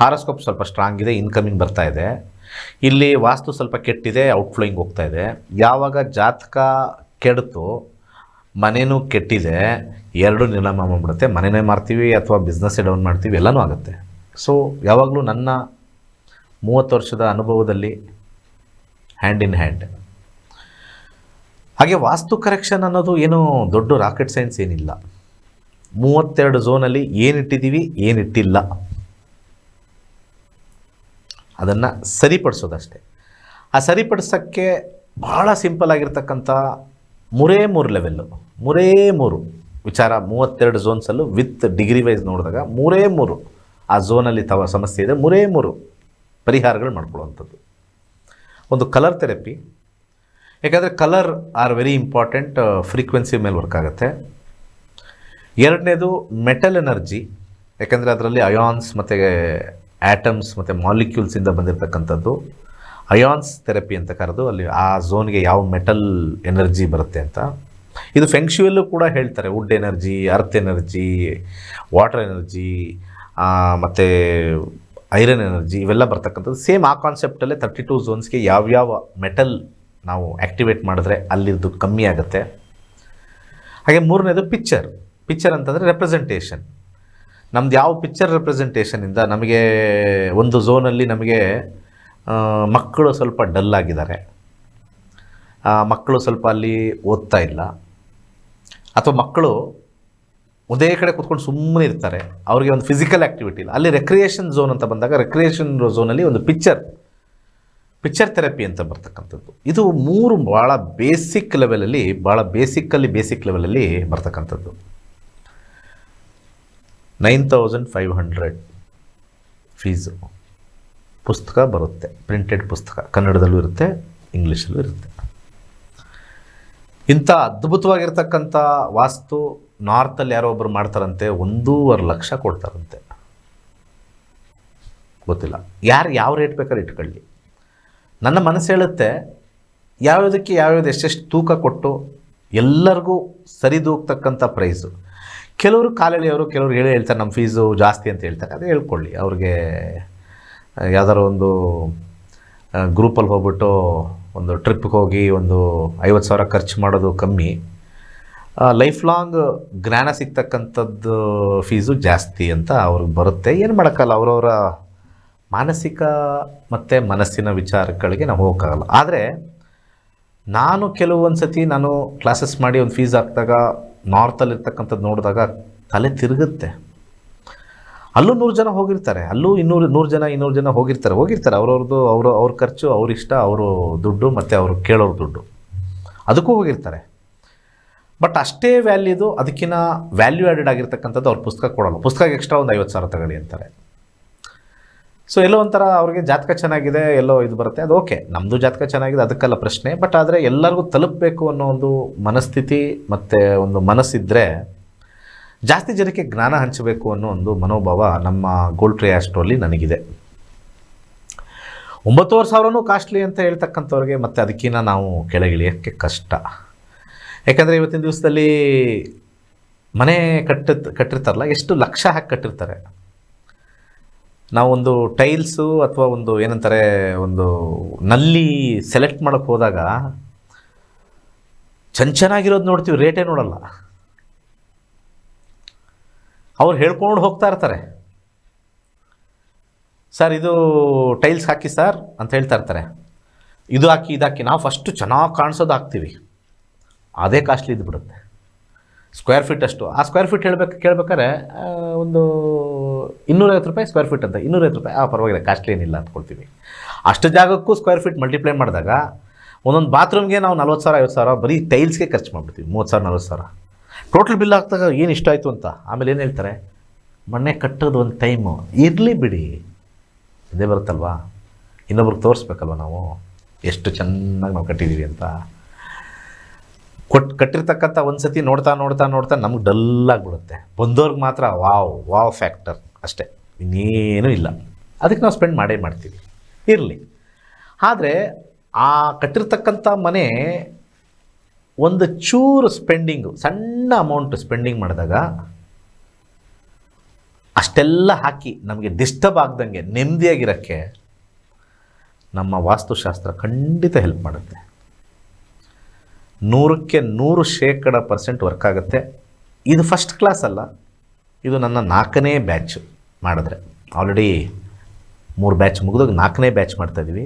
ಹಾರಸ್ಕೋಪ್ ಸ್ವಲ್ಪ ಸ್ಟ್ರಾಂಗ್ ಇದೆ ಇನ್ಕಮಿಂಗ್ ಬರ್ತಾ ಇದೆ. ಇಲ್ಲಿ ವಾಸ್ತು ಸ್ವಲ್ಪ ಕೆಟ್ಟಿದೆ ಔಟ್ಫ್ಲೋಯಿಂಗ್ ಹೋಗ್ತಾ ಇದೆ. ಯಾವಾಗ ಜಾತಕ ಕೆಡ್ತು ಮನೇನೂ ಕೆಟ್ಟಿದೆ, ಎರಡು ನಿರ್ನಾಮ ಮಾಡಿಬಿಡುತ್ತೆ. ಮನೆನೇ ಮಾರ್ತೀವಿ ಅಥವಾ ಬಿಸ್ನೆಸ್ಸೇ ಡೌನ್ ಮಾಡ್ತೀವಿ, ಎಲ್ಲನೂ ಆಗುತ್ತೆ. ಸೊ ಯಾವಾಗಲೂ ನನ್ನ ಮೂವತ್ತು ವರ್ಷದ ಅನುಭವದಲ್ಲಿ ಹ್ಯಾಂಡ್ ಇನ್ ಹ್ಯಾಂಡ್ ಹಾಗೆ ವಾಸ್ತು ಕರೆಕ್ಷನ್ ಅನ್ನೋದು ಏನು ದೊಡ್ಡ ರಾಕೆಟ್ ಸೈನ್ಸ್ ಏನಿಲ್ಲ. ಮೂವತ್ತೆರಡು ಝೋನಲ್ಲಿ ಏನಿಟ್ಟಿದ್ದೀವಿ ಏನಿಟ್ಟಿಲ್ಲ. ಅದನ್ನು ಸರಿಪಡಿಸೋದಷ್ಟೇ. ಆ ಸರಿಪಡಿಸೋಕ್ಕೆ ಭಾಳ ಸಿಂಪಲ್ ಆಗಿರ್ತಕ್ಕಂಥ ಮೂರೇ ಮೂರು ಲೆವೆಲ್ಲು ಮೂರೇ ಮೂರು. ವಿಚಾರ ಮೂವತ್ತೆರಡು ಝೋನ್ಸಲ್ಲೂ ವಿತ್ ಡಿಗ್ರಿ ವೈಸ್ ನೋಡಿದಾಗ ಮೂರೇ ಮೂರು. ಆ ಝೋನಲ್ಲಿ ತವ ಸಮಸ್ಯೆ ಇದೆ. ಮೂರೇ ಮೂರು ಪರಿಹಾರಗಳು ಮಾಡ್ಕೊಳ್ಳುವಂಥದ್ದು. ಒಂದು ಕಲರ್ ಥೆರಪಿ ಯಾಕಂದರೆ colour are very important frequency ಮೇಲೆ ವರ್ಕ್ ಆಗುತ್ತೆ. ಎರಡನೇದು ಮೆಟಲ್ ಎನರ್ಜಿ ಯಾಕೆಂದರೆ ಅದರಲ್ಲಿ ಅಯಾನ್ಸ್ ಮತ್ತು ಆ್ಯಟಮ್ಸ್ ಮತ್ತು ಮಾಲಿಕ್ಯೂಲ್ಸಿಂದ ಬಂದಿರತಕ್ಕಂಥದ್ದು. ಅಯಾನ್ಸ್ ಥೆರಪಿ ಅಂತ ಕರೆದು ಅಲ್ಲಿ ಆ ಝೋನ್ಗೆ ಯಾವ ಮೆಟಲ್ ಎನರ್ಜಿ ಬರುತ್ತೆ ಅಂತ. ಇದು ಫೆಂಕ್ಷುಯಲ್ಲೂ ಕೂಡ ಹೇಳ್ತಾರೆ, wood energy, earth energy, water energy ಮತ್ತು ಐರನ್ ಎನರ್ಜಿ ಇವೆಲ್ಲ ಬರ್ತಕ್ಕಂಥದ್ದು. ಸೇಮ್ ಆ ಕಾನ್ಸೆಪ್ಟಲ್ಲೇ ತರ್ಟಿ ಟೂ ಝೋನ್ಸ್ಗೆ ಯಾವ್ಯಾವ ಮೆಟಲ್ ನಾವು ಆ್ಯಕ್ಟಿವೇಟ್ ಮಾಡಿದ್ರೆ ಅಲ್ಲಿದ್ದು ಕಮ್ಮಿ ಆಗುತ್ತೆ. ಹಾಗೆ ಮೂರನೇದು ಪಿಕ್ಚರ್. ಪಿಕ್ಚರ್ ಅಂತಂದರೆ ರೆಪ್ರೆಸೆಂಟೇಷನ್. ನಮ್ದು ಯಾವ ಪಿಕ್ಚರ್ ರೆಪ್ರೆಸೆಂಟೇಷನಿಂದ ನಮಗೆ ಒಂದು ಝೋನಲ್ಲಿ ನಮಗೆ ಮಕ್ಕಳು ಸ್ವಲ್ಪ ಡಲ್ ಆಗಿದ್ದಾರೆ. ಮಕ್ಕಳು ಸ್ವಲ್ಪ ಅಲ್ಲಿ ಓದ್ತಾ ಇಲ್ಲ. ಅಥವಾ ಮಕ್ಕಳು ಒಂದೇ ಕಡೆ ಕೂತ್ಕೊಂಡು ಸುಮ್ಮನೆ ಇರ್ತಾರೆ. ಅವರಿಗೆ ಒಂದು ಫಿಸಿಕಲ್ ಆ್ಯಕ್ಟಿವಿಟಿ ಇಲ್ಲ. ಅಲ್ಲಿ ರೆಕ್ರಿಯೇಷನ್ ಝೋನ್ ಅಂತ ಬಂದಾಗ ರೆಕ್ರಿಯೇಷನ್ ಝೋನಲ್ಲಿ ಒಂದು ಪಿಕ್ಚರ್ ಪಿಕ್ಚರ್ ಥೆರಪಿ ಅಂತ ಬರ್ತಕ್ಕಂಥದ್ದು. ಇದು ಮೂರು ಭಾಳ ಬೇಸಿಕ್ ಲೆವೆಲಲ್ಲಿ ಭಾಳ ಬೇಸಿಕ್ಕಲ್ಲಿ ಬೇಸಿಕ್ ಲೆವೆಲಲ್ಲಿ ಬರ್ತಕ್ಕಂಥದ್ದು. Nine thousand five hundred fees ಪುಸ್ತಕ ಬರುತ್ತೆ. ಪ್ರಿಂಟೆಡ್ ಪುಸ್ತಕ. ಕನ್ನಡದಲ್ಲೂ ಇರುತ್ತೆ ಇಂಗ್ಲೀಷಲ್ಲೂ ಇರುತ್ತೆ. ಇಂಥ ಅದ್ಭುತವಾಗಿರ್ತಕ್ಕಂಥ ವಾಸ್ತು ನಾರ್ತಲ್ಲಿ ಯಾರೋ ಒಬ್ಬರು ಮಾಡ್ತಾರಂತೆ, ಒಂದೂವರೆ ಲಕ್ಷ ಕೊಡ್ತಾರಂತೆ. ಗೊತ್ತಿಲ್ಲ. ಯಾರು ಯಾವ ರೇಟ್ ಬೇಕಾದ್ರೆ ಇಟ್ಕೊಳ್ಳಿ. ನನ್ನ ಮನಸ್ಸು ಹೇಳುತ್ತೆ, ಯಾವ್ಯಾವುದಕ್ಕೆ ಯಾವ್ಯಾವ್ದು ಎಷ್ಟೆಷ್ಟು ತೂಕ ಕೊಟ್ಟು ಎಲ್ಲರಿಗೂ ಸರಿದೂಗ್ತಕ್ಕಂಥ ಪ್ರೈಸು. ಕೆಲವರು ಕಾಲೆಳೆಯವರು ಕೆಲವರು ಹೇಳಿ ಹೇಳ್ತಾರೆ ನಮ್ಮ ಫೀಸು ಜಾಸ್ತಿ ಅಂತ ಹೇಳ್ತಾರೆ. ಅದೇ ಹೇಳ್ಕೊಳ್ಳಿ. ಅವ್ರಿಗೆ ಯಾವ್ದಾದ್ರು ಒಂದು ಗ್ರೂಪಲ್ಲಿ ಹೋಗ್ಬಿಟ್ಟು ಒಂದು ಟ್ರಿಪ್ಗೆ ಹೋಗಿ ಒಂದು ಐವತ್ತು ಸಾವಿರ ಖರ್ಚು ಮಾಡೋದು ಕಮ್ಮಿ. ಲೈಫ್ ಲಾಂಗ್ ಜ್ಞಾನ ಸಿಗ್ತಕ್ಕಂಥದ್ದು ಫೀಸು ಜಾಸ್ತಿ ಅಂತ ಅವ್ರಿಗೆ ಬರುತ್ತೆ. ಏನು ಮಾಡೋಕ್ಕಲ್ಲ ಅವರವರ ಮಾನಸಿಕ ಮತ್ತು ಮನಸ್ಸಿನ ವಿಚಾರಗಳಿಗೆ ನಾವು ಹೋಗೋಕ್ಕಾಗಲ್ಲ. ಆದರೆ ನಾನು ಕೆಲವೊಂದು ಸತಿ ನಾನು ಕ್ಲಾಸಸ್ ಮಾಡಿ ಒಂದು ಫೀಸ್ ಹಾಕಿದಾಗ ನಾರ್ತಲ್ಲಿರ್ತಕ್ಕಂಥದ್ದು ನೋಡಿದಾಗ ತಲೆ ತಿರುಗುತ್ತೆ. ಅಲ್ಲೂ ನೂರು ಜನ ಹೋಗಿರ್ತಾರೆ. ಅಲ್ಲೂ ಇನ್ನೂರು, ನೂರು ಜನ, ಇನ್ನೂರು ಜನ ಹೋಗಿರ್ತಾರೆ. ಹೋಗಿರ್ತಾರೆ. ಅವ್ರವ್ರದ್ದು, ಅವರು, ಅವ್ರ ಖರ್ಚು, ಅವ್ರ ಇಷ್ಟ, ಅವರು ದುಡ್ಡು ಮತ್ತು ಅವರು ಕೇಳೋರು ದುಡ್ಡು. ಅದಕ್ಕೂ ಹೋಗಿರ್ತಾರೆ. ಬಟ್ ಅಷ್ಟೇ ವ್ಯಾಲ್ಯೂದು ಅದಕ್ಕಿಂತ ವ್ಯಾಲ್ಯೂ ಆ್ಯಡೆಡ್ ಆಗಿರ್ತಕ್ಕಂಥದ್ದು ಅವ್ರ ಪುಸ್ತಕ ಕೊಡೋಲ್ಲ. ಪುಸ್ತಕಕ್ಕೆ ಎಕ್ಸ್ಟ್ರಾ ಒಂದು ಐವತ್ತು ಸಾವಿರ ತಗೊಳ್ಳಿ ಅಂತಾರೆ. ಸೊ ಎಲ್ಲೋ ಒಂಥರ ಅವ್ರಿಗೆ ಜಾತಕ ಚೆನ್ನಾಗಿದೆ, ಎಲ್ಲೋ ಇದು ಬರುತ್ತೆ, ಅದು ಓಕೆ ನಮ್ಮದು ಜಾತಕ ಚೆನ್ನಾಗಿದೆ, ಅದಕ್ಕೆಲ್ಲ ಪ್ರಶ್ನೆ. ಬಟ್ ಆದರೆ ಎಲ್ಲರಿಗೂ ತಲುಪಬೇಕು ಅನ್ನೋ ಒಂದು ಮನಸ್ಥಿತಿ ಮತ್ತು ಒಂದು ಮನಸ್ಸಿದ್ದರೆ ಜಾಸ್ತಿ ಜನಕ್ಕೆ ಜ್ಞಾನ ಹಂಚಬೇಕು ಅನ್ನೋ ಒಂದು ಮನೋಭಾವ ನಮ್ಮ ಗೋಲ್ಡ್ ಟ್ರೇ ಆಸ್ಟ್ರಲ್ಲಿ ನನಗಿದೆ. ಒಂಬತ್ತುವರೆ ಸಾವಿರನೂ ಕಾಸ್ಟ್ಲಿ ಅಂತ ಹೇಳ್ತಕ್ಕಂಥವ್ರಿಗೆ ಮತ್ತು ಅದಕ್ಕಿಂತ ನಾವು ಕೆಳಗಿಳಿಯೋಕ್ಕೆ ಕಷ್ಟ. ಯಾಕಂದರೆ ಇವತ್ತಿನ ದಿವಸದಲ್ಲಿ ಮನೆ ಕಟ್ಟ ಕಟ್ಟಿರ್ತಾರಲ್ಲ, ಎಷ್ಟು ಲಕ್ಷ ಹಾಕಿ ಕಟ್ಟಿರ್ತಾರೆ. ನಾವೊಂದು ಟೈಲ್ಸು ಅಥವಾ ಒಂದು ಏನಂತಾರೆ, ಒಂದು ನಲ್ಲಿ ಸೆಲೆಕ್ಟ್ ಮಾಡೋಕ್ಕೆ ಹೋದಾಗ ಚೆನ್ನ ಚೆನ್ನಾಗಿರೋದು ನೋಡ್ತೀವಿ, ರೇಟೇ ನೋಡಲ್ಲ. ಅವ್ರು ಹೇಳ್ಕೊಂಡು ಹೋಗ್ತಾ ಇರ್ತಾರೆ. ಸರ್, ಇದು ಟೈಲ್ಸ್ ಹಾಕಿ ಸರ್, ಅಂತ ಹೇಳ್ತಾ ಇರ್ತಾರೆ. ಇದು ಹಾಕಿ ಇದಾಕಿ ನಾವು ಫಸ್ಟು ಚೆನ್ನಾಗಿ ಕಾಣಿಸೋದು ಹಾಕ್ತೀವಿ. ಅದೇ ಕಾಸ್ಟ್ಲಿ ಇದು ಬಿಡುತ್ತೆ. ಸ್ಕ್ವೇರ್ ಫೀಟ್ ಅಷ್ಟು. ಆ ಸ್ಕ್ವೇರ್ ಫೀಟ್ ಹೇಳ್ಬೇಕು, ಕೇಳ್ಬೇಕಾದ್ರೆ ಒಂದು ಇನ್ನೂರೈವತ್ತು ರೂಪಾಯಿ ಸ್ಕ್ವೇರ್ ಫೀಟ್ ಅಂತ. ಇನ್ನೂರೈವತ್ತು ರೂಪಾಯಿ, ಆ, ಪರವಾಗಿಲ್ಲ, ಕಾಸ್ಟ್ಲಿ ಏನಿಲ್ಲ ಅಂದ್ಕೊಳ್ತೀವಿ ಅಷ್ಟು ಜಾಗಕ್ಕೂ ಸ್ಕ್ವೇರ್ ಫೀಟ್ ಮಲ್ಟಿಪ್ಲೈ ಮಾಡಿದಾಗ, ಒಂದೊಂದು ಬಾತ್ರೂಮ್ಗೆ ನಾವು ನಲ್ವತ್ತು ಸಾವಿರ, ಐವತ್ತು ಸಾವಿರ, ಬರೀ ಟೈಲ್ಸ್ಗೆ ಖರ್ಚು ಮಾಡ್ಬಿಡ್ತೀವಿ. ಮೂವತ್ತು ಸಾವಿರ, ನಲ್ವತ್ತು ಸಾವಿರ. ಟೋಟಲ್ ಬಿಲ್ ಹಾಕ್ದಾಗ ಏನು ಇಷ್ಟ ಆಯಿತು ಅಂತ? ಆಮೇಲೆ ಏನು ಹೇಳ್ತಾರೆ? ಮನೆ ಕಟ್ಟೋದು ಒಂದು ಟೈಮು ಇರಲಿ ಬಿಡಿ. ಅದೇ ಬರುತ್ತಲ್ವಾ? ಇನ್ನೊಬ್ರಿಗೆ ತೋರಿಸ್ಬೇಕಲ್ವ ನಾವು? ಎಷ್ಟು ಚೆನ್ನಾಗಿ ನಾವು ಕಟ್ಟಿದ್ದೀವಿ ಅಂತ. ಕೊಟ್ಟು ಕಟ್ಟಿರ್ತಕ್ಕಂಥ ಒಂದು ಸತಿ ನೋಡ್ತಾ ನೋಡ್ತಾ ನೋಡ್ತಾ ನಮ್ಗೆ ಡಲ್ ಆಗಿಬಿಡುತ್ತೆ. ಬಂದವ್ರಿಗೆ ಮಾತ್ರ ವಾವ್ ವಾವ್ ಫ್ಯಾಕ್ಟರ್ ಅಷ್ಟೇ. ಇನ್ನೇನೂ ಇಲ್ಲ. ಅದಕ್ಕೆ ನಾವು ಸ್ಪೆಂಡ್ ಮಾಡೇ ಮಾಡ್ತೀವಿ. ಇರಲಿ. ಆದರೆ ಆ ಕಟ್ಟಿರ್ತಕ್ಕಂಥ ಮನೆ ಒಂದು ಚೂರು ಸ್ಪೆಂಡಿಂಗು ಸಣ್ಣ ಅಮೌಂಟ್ ಸ್ಪೆಂಡಿಂಗ್ ಮಾಡಿದಾಗ ಅಷ್ಟೆಲ್ಲ ಹಾಕಿ ನಮಗೆ ಡಿಸ್ಟರ್ಬ್ ಆಗ್ದಂಗೆ, ನೆಮ್ಮದಿಯಾಗಿರೋಕ್ಕೆ ನಮ್ಮ ವಾಸ್ತುಶಾಸ್ತ್ರ ಖಂಡಿತ ಹೆಲ್ಪ್ ಮಾಡುತ್ತೆ. ನೂರಕ್ಕೆ ನೂರು ಶೇಕಡ ಪರ್ಸೆಂಟ್ ವರ್ಕ್ ಆಗುತ್ತೆ. ಇದು ಫಸ್ಟ್ ಕ್ಲಾಸ್ ಅಲ್ಲ. ಇದು ನನ್ನ ನಾಲ್ಕನೇ ಬ್ಯಾಚ್ ಮಾಡಿದ್ರೆ. ಆಲ್ರೆಡಿ ಮೂರು ಬ್ಯಾಚ್ ಮುಗಿದಾಗ ನಾಲ್ಕನೇ ಬ್ಯಾಚ್ ಮಾಡ್ತಾಯಿದ್ದೀವಿ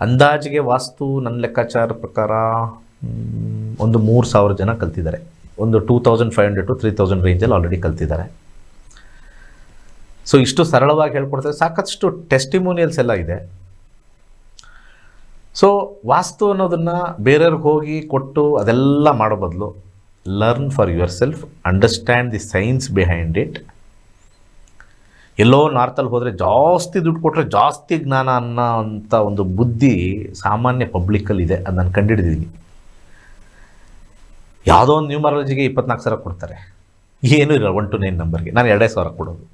ಅಂದಾಜಿಗೆ ವಾಸ್ತು, ನನ್ನ ಲೆಕ್ಕಾಚಾರ ಪ್ರಕಾರ ಒಂದು ಮೂರು ಸಾವಿರ ಜನ ಕಲ್ತಿದ್ದಾರೆ. ಒಂದು two thousand five hundred to three thousand ರೇಂಜಲ್ಲಿ ಆಲ್ರೆಡಿ ಕಲ್ತಿದ್ದಾರೆ. ಸೊ ಇಷ್ಟು ಸರಳವಾಗಿ ಹೇಳ್ಕೊಡ್ತಾರೆ. ಸಾಕಷ್ಟು ಟೆಸ್ಟಿಮೋನಿಯಲ್ಸ್ ಎಲ್ಲ ಇದೆ. ಸೊ ವಾಸ್ತು ಅನ್ನೋದನ್ನು ಬೇರೆಯವ್ರಿಗೆ ಹೋಗಿ ಕೊಟ್ಟು ಅದೆಲ್ಲ ಮಾಡೋ ಬದಲು learn for yourself understand the science behind it ಎಲ್ಲೋ ನಾರ್ತಲ್ಲಿ ಹೋದರೆ ಜಾಸ್ತಿ ದುಡ್ಡು ಕೊಟ್ಟರೆ ಜಾಸ್ತಿ ಜ್ಞಾನ ಅನ್ನೋ ಅಂಥ ಒಂದು ಬುದ್ಧಿ ಸಾಮಾನ್ಯ ಪಬ್ಲಿಕ್ಕಲ್ಲಿದೆ ಅದು ನಾನು ಕಂಡುಹಿಡಿದೀನಿ ಯಾವುದೋ ಒಂದು ನ್ಯೂಮರಾಲಜಿಗೆ ಇಪ್ಪತ್ನಾಲ್ಕು ಸಾವಿರ ಕೊಡ್ತಾರೆ. ಏನೂ ಇರಲ್ಲ ಒನ್ ಟು ನೈನ್ ನಂಬರ್ಗೆ ನಾನು ಎರಡೇ ಸಾವಿರ ಕೊಡೋದು.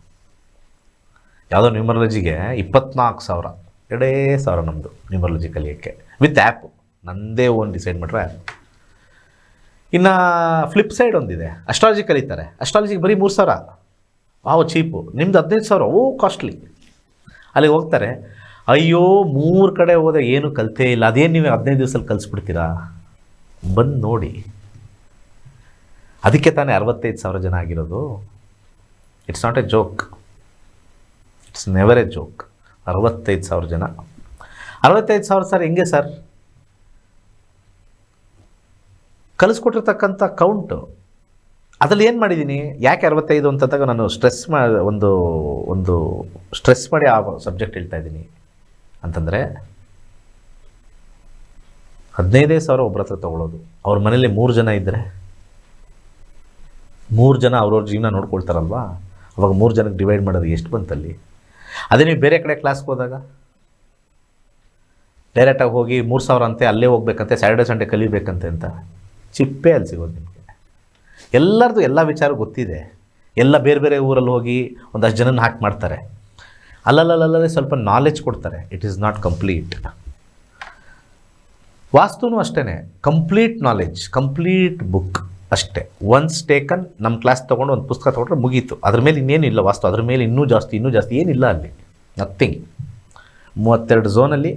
ಯಾವುದೋ ನ್ಯೂಮರಾಲಜಿಗೆ ಇಪ್ಪತ್ನಾಲ್ಕು ಸಾವಿರ. ಎರಡೇ ಸಾವಿರ ನಮ್ಮದು ನ್ಯೂಮರಾಲಜಿ ಕಲಿಯೋಕ್ಕೆ. ವಿತ್ ಆ್ಯಪ್ ನಂದೇ ಓನ್ ಡಿಸೈಡ್ ಮಾಡ್ರೆ ಇನ್ನು ಫ್ಲಿಪ್ ಸೈಡ್ ಒಂದಿದೆ. ಅಸ್ಟ್ರಾಲಜಿ ಕಲಿತಾರೆ. ಅಸ್ಟ್ರಾಲಜಿಗೆ ಬರೀ ಮೂರು ಸಾವಿರ. ವಾವ್ ಚೀಪು ನಿಮ್ದು ಹದಿನೈದು ಸಾವಿರ. ಓ ಕಾಸ್ಟ್ಲಿ ಅಲ್ಲಿಗೆ ಹೋಗ್ತಾರೆ. ಅಯ್ಯೋ, ಮೂರು ಕಡೆ ಹೋದೆ ಏನು ಕಲಿತೇ ಇಲ್ಲ. ಅದೇನು ನೀವು ಹದಿನೈದು ದಿವಸಲ್ಲಿ ಕಲಿಸ್ಬಿಡ್ತೀರಾ? ಬಂದು ನೋಡಿ. ಅದಕ್ಕೆ ತಾನೇ ಅರವತ್ತೈದು ಸಾವಿರ ಜನ ಆಗಿರೋದು. It's not a joke it's never a joke ಅರವತ್ತೈದು ಸಾವಿರ ಜನ. ಅರವತ್ತೈದು ಸಾವಿರ ಸರ್, ಹೆಂಗೆ ಸರ್? ಕಲಿಸ್ಕೊಟ್ಟಿರ್ತಕ್ಕಂಥ ಕೌಂಟು ಅದರಲ್ಲಿ ಏನು ಮಾಡಿದ್ದೀನಿ ಯಾಕೆ ಅರವತ್ತೈದು ಅಂತಂದಾಗ ನಾನು ಸ್ಟ್ರೆಸ್ ಮಾ, ಒಂದು ಒಂದು ಸ್ಟ್ರೆಸ್ ಮಾಡಿ ಆ ಸಬ್ಜೆಕ್ಟ್ ಹೇಳ್ತಾ ಇದ್ದೀನಿ. ಅಂತಂದರೆ, ಹದಿನೈದೇ ಸಾವಿರ ಒಬ್ಬರ ಹತ್ರ ತೊಗೊಳ್ಳೋದು ಅವ್ರ ಮನೇಲಿ ಮೂರು ಜನ ಇದ್ದರೆ ಮೂರು ಜನ ಅವ್ರವ್ರ ಜೀವನ ನೋಡ್ಕೊಳ್ತಾರಲ್ವಾ? ಅವಾಗ ಮೂರು ಜನಕ್ಕೆ ಡಿವೈಡ್ ಮಾಡೋದು ಎಷ್ಟು ಬಂತಲ್ಲಿ? ಅದೇ ನೀವು ಬೇರೆ ಕಡೆ ಕ್ಲಾಸ್ಗೆ ಹೋದಾಗ? ಡೈರೆಕ್ಟಾಗಿ ಹೋಗಿ ಮೂರು ಸಾವಿರ ಅಂತೆ ಅಲ್ಲೇ ಹೋಗ್ಬೇಕಂತೆ ಸ್ಯಾಟರ್ಡೆ ಸಂಡೇ ಕಲಿಬೇಕಂತೆ ಅಂತ ಚಿಪ್ಪೇ ಅಲ್ಲಿ ಸಿಗೋದು ನಿಮಗೆ. ಎಲ್ಲರದು ಎಲ್ಲ ವಿಚಾರ ಗೊತ್ತಿದೆ. ಎಲ್ಲ ಬೇರೆ ಬೇರೆ ಊರಲ್ಲಿ ಹೋಗಿ ಒಂದಷ್ಟು ಜನನ ಹಾಕಿ ಮಾಡ್ತಾರೆ. ಅಲ್ಲಲ್ಲಲ್ಲೇ ಸ್ವಲ್ಪ ನಾಲೆಜ್ ಕೊಡ್ತಾರೆ. ಇಟ್ ಈಸ್ ನಾಟ್ ಕಂಪ್ಲೀಟ್ ವಾಸ್ತುನೂ ಅಷ್ಟೇ ಕಂಪ್ಲೀಟ್ ನಾಲೆಜ್ ಕಂಪ್ಲೀಟ್ ಬುಕ್ ಅಷ್ಟೇ. ಒನ್ಸ್ ಟೇಕನ್ ನಮ್ಮ ಕ್ಲಾಸ್ ತೊಗೊಂಡು ಒಂದು ಪುಸ್ತಕ ತೊಗೊಂಡ್ರೆ ಮುಗೀತು. ಅದ್ರ ಮೇಲೆ ಇನ್ನೇನಿಲ್ಲ ವಾಸ್ತು. ಅದ್ರ ಮೇಲೆ ಇನ್ನೂ ಜಾಸ್ತಿ ಇನ್ನೂ ಜಾಸ್ತಿ ಏನಿಲ್ಲ ಅಲ್ಲಿ. ನಥಿಂಗ್ ಮೂವತ್ತೆರಡು ಝೋನಲ್ಲಿ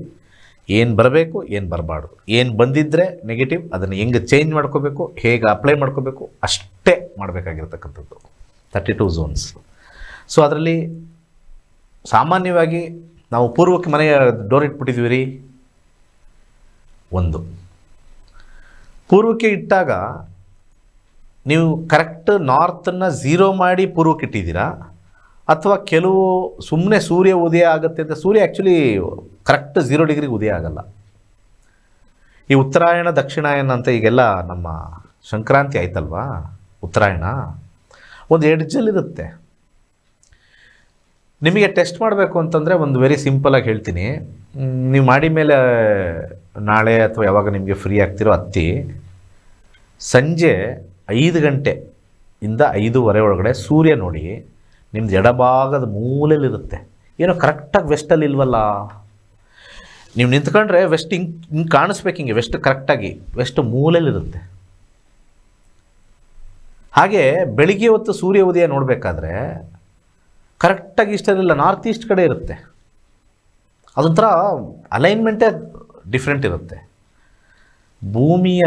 ಏನು ಬರಬೇಕು, ಏನು ಬರಬಾರ್ದು. ಏನು ಬಂದಿದ್ದರೆ ನೆಗೆಟಿವ್ ಅದನ್ನು ಹೆಂಗೆ ಚೇಂಜ್ ಮಾಡ್ಕೋಬೇಕು, ಹೇಗೆ ಅಪ್ಲೈ ಮಾಡ್ಕೋಬೇಕು, ಅಷ್ಟೇ ಮಾಡಬೇಕಾಗಿರ್ತಕ್ಕಂಥದ್ದು. ತರ್ಟಿ ಟು ಝೋನ್ಸ್ ಸೊ ಅದರಲ್ಲಿ ಸಾಮಾನ್ಯವಾಗಿ ನಾವು ಪೂರ್ವಕ್ಕೆ ಮನೆಯ ಡೋರ್ ಇಟ್ಬಿಟ್ಟಿದ್ದೀವಿ ರೀ. ಒಂದು. ಪೂರ್ವಕ್ಕೆ ಇಟ್ಟಾಗ ನೀವು ಕರೆಕ್ಟ್ ನಾರ್ತನ್ನು ಝೀರೋ ಮಾಡಿ ಪೂರ್ವಕ್ಕೆ ಇಟ್ಟಿದ್ದೀರಾ ಅಥವಾ ಕೆಲವು ಸುಮ್ಮನೆ ಸೂರ್ಯ ಉದಯ ಆಗುತ್ತೆ ಅಂತ, ಸೂರ್ಯ ಆ್ಯಕ್ಚುಲಿ ಕರೆಕ್ಟ್ ಝೀರೋ ಡಿಗ್ರಿಗೆ ಉದಯ ಆಗಲ್ಲ. ಈ ಉತ್ತರಾಯಣ ದಕ್ಷಿಣಾಯನ ಅಂತ ಈಗೆಲ್ಲ ನಮ್ಮ ಸಂಕ್ರಾಂತಿ ಆಯ್ತಲ್ವಾ? ಉತ್ತರಾಯಣ. ಒಂದು ಎಡ್ಜಲ್ಲಿರುತ್ತೆ ನಿಮಗೆ ಟೆಸ್ಟ್ ಮಾಡಬೇಕು ಅಂತಂದರೆ ಒಂದು ವೆರಿ ಸಿಂಪಲಾಗಿ ಹೇಳ್ತೀನಿ. ನೀವು ಮಾಡಿ ಮೇಲೆ, ನಾಳೆ ಅಥವಾ ಯಾವಾಗ ನಿಮಗೆ ಫ್ರೀ ಆಗ್ತಿರೋ ಹತ್ತಿ ಸಂಜೆ ಐದು ಗಂಟೆ ಇಂದ ಐದೂವರೆ ಒಳಗಡೆ ಸೂರ್ಯ ನೋಡಿ ನಿಮ್ಮದು ಎಡಭಾಗದ ಮೂಲೆಯಲ್ಲಿರುತ್ತೆ. ಏನೋ ಕರೆಕ್ಟಾಗಿ ವೆಸ್ಟಲ್ಲಿ ಇಲ್ವಲ್ಲ? ನೀವು ನಿಂತ್ಕೊಂಡ್ರೆ ವೆಸ್ಟ್ ಹಿಂಗೆ ಹಿಂಗೆ ಕಾಣಿಸ್ಬೇಕು ಹಿಂಗೆ ವೆಸ್ಟ್ ಕರೆಕ್ಟಾಗಿ ವೆಸ್ಟ್ ಮೂಲೆಯಲ್ಲಿರುತ್ತೆ. ಹಾಗೆ ಬೆಳಿಗ್ಗೆ ಹೊತ್ತು ಸೂರ್ಯ ಉದಯ ನೋಡಬೇಕಾದ್ರೆ ಕರೆಕ್ಟಾಗಿ ಇಷ್ಟರಲ್ಲ ನಾರ್ತ್ ಈಸ್ಟ್ ಕಡೆ ಇರುತ್ತೆ. ಅದೊಂಥರ ಅಲೈನ್ಮೆಂಟೇ ಡಿಫ್ರೆಂಟ್ ಇರುತ್ತೆ. ಭೂಮಿಯ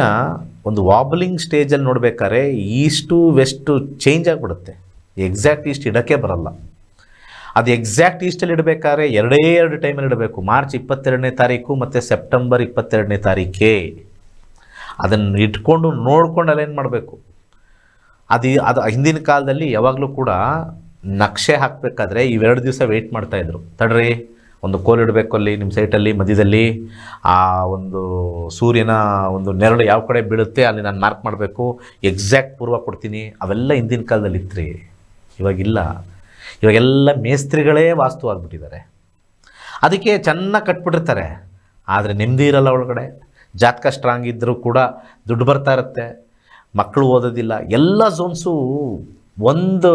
ಒಂದು ವಾಬಲಿಂಗ್ ಸ್ಟೇಜಲ್ಲಿ ನೋಡ್ಬೇಕಾದ್ರೆ ಈಸ್ಟು, ವೆಸ್ಟು ಚೇಂಜ್ ಆಗಿಬಿಡುತ್ತೆ. ಎಕ್ಸಾಕ್ಟ್ ಈಸ್ಟ್ ಇಡೋಕ್ಕೆ ಬರಲ್ಲ. ಅದು ಎಕ್ಸಾಕ್ಟ್ ಈಸ್ಟಲ್ಲಿ ಇಡಬೇಕಾದ್ರೆ ಎರಡೇ ಎರಡು ಟೈಮಲ್ಲಿ ಇಡಬೇಕು. ಮಾರ್ಚ್ ಇಪ್ಪತ್ತೆರಡನೇ ತಾರೀಕು ಮತ್ತು ಸೆಪ್ಟೆಂಬರ್ ಇಪ್ಪತ್ತೆರಡನೇ ತಾರೀಕೆ. ಅದನ್ನು ಇಟ್ಕೊಂಡು ನೋಡ್ಕೊಂಡು ಅಲ್ಲೇನು ಮಾಡಬೇಕು? ಅದು ಅದು ಹಿಂದಿನ ಕಾಲದಲ್ಲಿ ಯಾವಾಗಲೂ ಕೂಡ ನಕ್ಷೆ ಹಾಕಬೇಕಾದ್ರೆ ಇವೆರಡು ದಿವಸ ವೆಯ್ಟ್ ಮಾಡ್ತಾಯಿದ್ರು ತಡ್ರಿ. ಒಂದು ಕೋಲಿಡಬೇಕು ಅಲ್ಲಿ ನಿಮ್ಮ ಸೈಟಲ್ಲಿ ಮಧ್ಯದಲ್ಲಿ. ಆ ಒಂದು ಸೂರ್ಯನ ಒಂದು ನೆರಳು ಯಾವ ಕಡೆ ಬೀಳುತ್ತೆ ಅಲ್ಲಿ ನಾನು ಮಾರ್ಕ್ ಮಾಡಬೇಕು. ಎಕ್ಸಾಕ್ಟ್ ಪೂರ್ವ ಕೊಡ್ತೀನಿ. ಅವೆಲ್ಲ ಹಿಂದಿನ ಕಾಲದಲ್ಲಿ ಇತ್ತು ಇವಾಗಿಲ್ಲ. ಇವಾಗೆಲ್ಲ ಮೇಸ್ತ್ರಿಗಳೇ ವಾಸ್ತು ಆಗ್ಬಿಟ್ಟಿದ್ದಾರೆ. ಅದಕ್ಕೆ ಚೆನ್ನಾಗಿ ಕಟ್ಬಿಟ್ಟಿರ್ತಾರೆ. ಆದರೆ ನೆಮ್ಮದಿ ಇರಲ್ಲ ಒಳಗಡೆ. ಜಾತಕ ಸ್ಟ್ರಾಂಗ್ ಇದ್ದರೂ ಕೂಡ ದುಡ್ಡು ಬರ್ತಾ ಇರುತ್ತೆ. ಮಕ್ಕಳು ಓದೋದಿಲ್ಲ. ಎಲ್ಲ ಝೋನ್ಸು ಒಂದು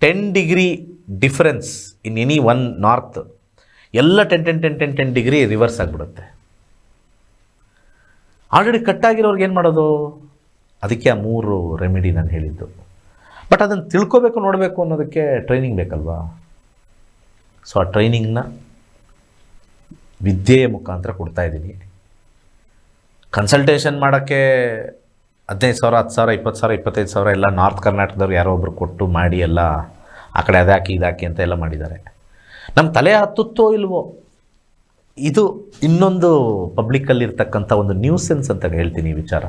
ten degree difference in any one north ಎಲ್ಲ ten ten ten ten ten degree reverse ಆಗಿಬಿಡುತ್ತೆ. ಆಲ್ರೆಡಿ ಕಟ್ಟಾಗಿರೋರ್ಗೆ ಏನು ಮಾಡೋದು? ಅದಕ್ಕೆ ಆ ಮೂರು ರೆಮಿಡಿ ನಾನು ಹೇಳಿದ್ದು. ಬಟ್ ಅದನ್ನು ತಿಳ್ಕೊಬೇಕು, ನೋಡಬೇಕು ಅನ್ನೋದಕ್ಕೆ ಟ್ರೈನಿಂಗ್ ಬೇಕಲ್ವಾ? ಸೊ ಆ ಟ್ರೈನಿಂಗ್ನ ವಿದ್ಯೆಯ ಮುಖಾಂತರ ಕೊಡ್ತಾ ಇದ್ದೀನಿ. ಕನ್ಸಲ್ಟೇಷನ್ ಮಾಡೋಕ್ಕೆ ಹದಿನೈದು ಸಾವಿರ, ಹತ್ತು ಸಾವಿರ, ಇಪ್ಪತ್ತು ಸಾವಿರ, ಇಪ್ಪತ್ತೈದು ಸಾವಿರ ಎಲ್ಲ ನಾರ್ತ್ ಕರ್ನಾಟಕದವ್ರು ಯಾರೋ ಒಬ್ಬರು ಕೊಟ್ಟು ಮಾಡಿ ಎಲ್ಲ, ಆ ಕಡೆ ಅದಾಕಿ ಇದಾಕಿ ಅಂತ ಎಲ್ಲ ಮಾಡಿದ್ದಾರೆ. ನಮ್ಮ ತಲೆ ಹತ್ತುತ್ತೋ ಇಲ್ವೋ? ಇದು ಇನ್ನೊಂದು ಪಬ್ಲಿಕ್ಕಲ್ಲಿರ್ತಕ್ಕಂಥ ಒಂದು ನ್ಯೂಸೆನ್ಸ್ ಅಂತ ಹೇಳ್ತೀನಿ ಈ ವಿಚಾರ.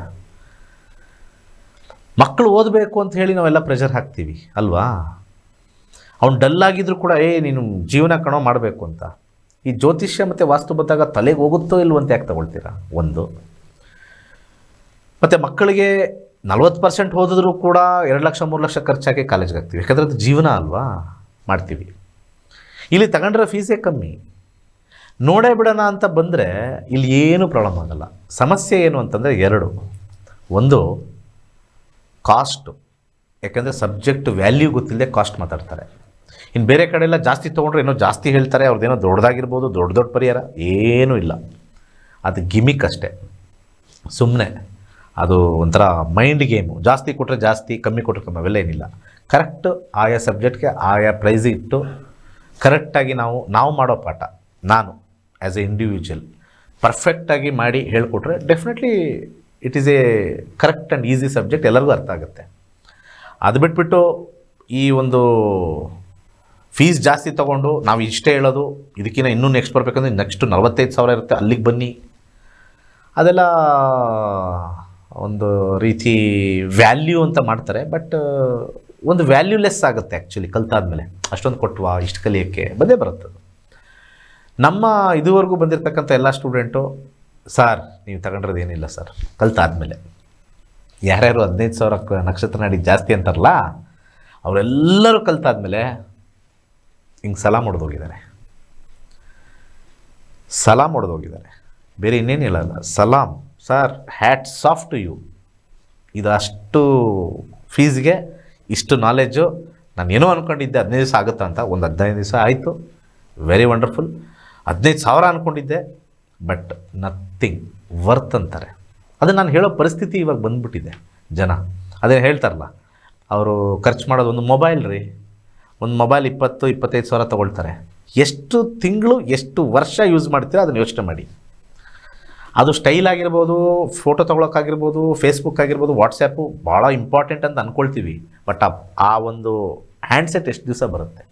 ಮಕ್ಕಳು ಓದಬೇಕು ಅಂತ ಹೇಳಿ ನಾವೆಲ್ಲ ಪ್ರೆಷರ್ ಹಾಕ್ತೀವಿ, ಅಲ್ವಾ? ಅವ್ನು ಡಲ್ ಆಗಿದ್ರು ಕೂಡ, ಏ, ನೀನು ಜೀವನ ಕಣೋ, ಮಾಡಬೇಕು ಅಂತ. ಈ ಜ್ಯೋತಿಷ್ಯ ಮತ್ತು ವಾಸ್ತು ಬಂದಾಗ ತಲೆಗೆ ಹೋಗುತ್ತೋ ಇಲ್ವೋ ಅಂತ ಯಾಕೆ ತಗೊಳ್ತೀರಾ? ಒಂದು. ಮತ್ತು ಮಕ್ಕಳಿಗೆ ನಲ್ವತ್ತು ಪರ್ಸೆಂಟ್ ಓದಿದ್ರು ಕೂಡ ಎರಡು ಲಕ್ಷ, ಮೂರು ಲಕ್ಷ ಖರ್ಚಾಗಿ ಕಾಲೇಜ್ಗೆ ಹಾಕ್ತೀವಿ. ಯಾಕಂದರೆ ಅದು ಜೀವನ ಅಲ್ವಾ? ಮಾಡ್ತೀವಿ. ಇಲ್ಲಿ ತಗೊಂಡ್ರೆ ಫೀಸೇ ಕಮ್ಮಿ. ನೋಡೇ ಬಿಡೋಣ ಅಂತ ಬಂದರೆ ಇಲ್ಲಿ ಏನೂ ಪ್ರಾಬ್ಲಮ್ ಆಗಲ್ಲ. ಸಮಸ್ಯೆ ಏನು ಅಂತಂದರೆ ಎರಡು. ಒಂದು ಕಾಸ್ಟು ಯಾಕೆಂದರೆ ಸಬ್ಜೆಕ್ಟ್ ವ್ಯಾಲ್ಯೂ ಗೊತ್ತಿಲ್ಲದೆ ಕಾಸ್ಟ್ ಮಾತಾಡ್ತಾರೆ. ಇನ್ನು ಬೇರೆ ಕಡೆ ಎಲ್ಲ ಜಾಸ್ತಿ ತೊಗೊಂಡ್ರೆ ಏನೋ ಜಾಸ್ತಿ ಹೇಳ್ತಾರೆ, ಅವ್ರದ್ದೇನೋ ದೊಡ್ಡದಾಗಿರ್ಬೋದು, ದೊಡ್ಡ ದೊಡ್ಡ ಪರಿಹಾರ, ಏನೂ ಇಲ್ಲ. ಅದು ಗಿಮಿಕ್ ಅಷ್ಟೇ. ಸುಮ್ಮನೆ ಅದು ಒಂಥರ ಮೈಂಡ್ ಗೇಮು ಜಾಸ್ತಿ ಕೊಟ್ಟರೆ ಜಾಸ್ತಿ, ಕಮ್ಮಿ ಕೊಟ್ಟರೆ ಕಮ್ಮಿ, ಅವೆಲ್ಲ ಏನಿಲ್ಲ. ಕರೆಕ್ಟ್ ಆಯಾ ಸಬ್ಜೆಕ್ಟ್ಗೆ ಆಯಾ ಪ್ರೈಸ್ ಇಟ್ಟು ಕರೆಕ್ಟಾಗಿ ನಾವು ನಾವು ಮಾಡೋ ಪಾಠ, ನಾನು ಆ್ಯಸ್ ಎ ಇಂಡಿವಿಜುವಲ್ ಪರ್ಫೆಕ್ಟಾಗಿ ಮಾಡಿ ಹೇಳಿಕೊಟ್ರೆ definitely it is a correct and easy subject ಎಲ್ಲರಿಗೂ ಅರ್ಥ ಆಗುತ್ತೆ. ಅದು ಬಿಟ್ಬಿಟ್ಟು ಈ ಒಂದು ಫೀಸ್ ಜಾಸ್ತಿ ತೊಗೊಂಡು ನಾವು ಇಷ್ಟೇ ಹೇಳೋದು ಇದಕ್ಕಿಂತ ಇನ್ನೂ ನೆಕ್ಸ್ಟ್ ಬರಬೇಕಂದ್ರೆ ನೆಕ್ಸ್ಟು ನಲವತ್ತೈದು ಸಾವಿರ ಇರುತ್ತೆ, ಅಲ್ಲಿಗೆ ಬನ್ನಿ. ಅದೆಲ್ಲ ಒಂದು ರೀತಿ ವ್ಯಾಲ್ಯೂ ಅಂತ ಮಾಡ್ತಾರೆ ಬಟ್ ಒಂದು ವ್ಯಾಲ್ಯೂಲೆಸ್ ಆಗುತ್ತೆ ಆ್ಯಕ್ಚುಲಿ ಕಲ್ತಾದ್ಮೇಲೆ. ಅಷ್ಟೊಂದು ಕೊಟ್ಟವಾ ಇಷ್ಟು ಕಲಿಯೋಕ್ಕೆ, ಬಂದೇ ಬರುತ್ತೆ. ನಮ್ಮ ಇದುವರೆಗೂ ಬಂದಿರತಕ್ಕಂಥ ಎಲ್ಲ ಸ್ಟೂಡೆಂಟು ಸರ್ ನೀವು ತಗೊಂಡ್ರದ್ದು ಏನಿಲ್ಲ ಸರ್ ಕಲ್ತಾದ್ಮೇಲೆ. ಯಾರ್ಯಾರು ಹದಿನೈದು ಸಾವಿರ ನಕ್ಷತ್ರ ನಾಡಿ ಜಾಸ್ತಿ ಅಂತಾರಲ್ಲ, ಅವರೆಲ್ಲರೂ ಕಲ್ತಾದ್ಮೇಲೆ ಹಿಂಗೆ ಸಲಾಮ್ ಹೊಡೆದೋಗಿದ್ದಾರೆ ಸಲಾಮ್ ಹೊಡೆದೋಗಿದ್ದಾರೆ ಬೇರೆ ಇನ್ನೇನು ಹೇಳಲ್ಲ ಸಲಾಮ್ ಸರ್ ಹ್ಯಾಟ್ ಸಾಫ್ಟ್ ಯು ಇದು ಅಷ್ಟು ಫೀಸ್ಗೆ ಇಷ್ಟು ನಾಲೆಡ್ಜು ನಾನು ಏನೋ ಅಂದ್ಕೊಂಡಿದ್ದೆ ಹದಿನೈದು ದಿವಸ ಆಗುತ್ತಾ ಅಂತ. ಒಂದು ಹದಿನೈದು ದಿವಸ ಆಯಿತು. ವೆರಿ ವಂಡರ್ಫುಲ್ ಹದಿನೈದು ಸಾವಿರ ಅಂದ್ಕೊಂಡಿದ್ದೆ ಬಟ್ ನಥಿಂಗ್ ವರ್ತ್ ಅಂತಾರೆ. ಅದು ನಾನು ಹೇಳೋ ಪರಿಸ್ಥಿತಿ ಇವಾಗ ಬಂದ್ಬಿಟ್ಟಿದೆ, ಜನ. ಅದೇ ಹೇಳ್ತಾರಲ್ಲ, ಅವರು ಖರ್ಚು ಮಾಡೋದು ಒಂದು ಮೊಬೈಲ್ ರೀ. ಒಂದು ಮೊಬೈಲ್ ಇಪ್ಪತ್ತು, ಇಪ್ಪತ್ತೈದು ಸಾವಿರ ತೊಗೊಳ್ತಾರೆ. ಎಷ್ಟು ತಿಂಗಳು, ಎಷ್ಟು ವರ್ಷ ಯೂಸ್ ಮಾಡ್ತೀರೋ ಅದನ್ನು ಯೋಚನೆ ಮಾಡಿ. ಅದು ಸ್ಟೈಲ್ ಆಗಿರ್ಬೋದು ಫೋಟೋ ತೊಗೊಳಕ್ಕಾಗಿರ್ಬೋದು ಫೇಸ್ಬುಕ್ ಆಗಿರ್ಬೋದು ವಾಟ್ಸ್ಯಾಪು ಭಾಳ ಇಂಪಾರ್ಟೆಂಟ್ ಅಂತ ಅಂದ್ಕೊಳ್ತೀವಿ ಬಟ್ ಆ ಒಂದು ಹ್ಯಾಂಡ್ಸೆಟ್ ಎಷ್ಟು ದಿವಸ ಬರುತ್ತೆ?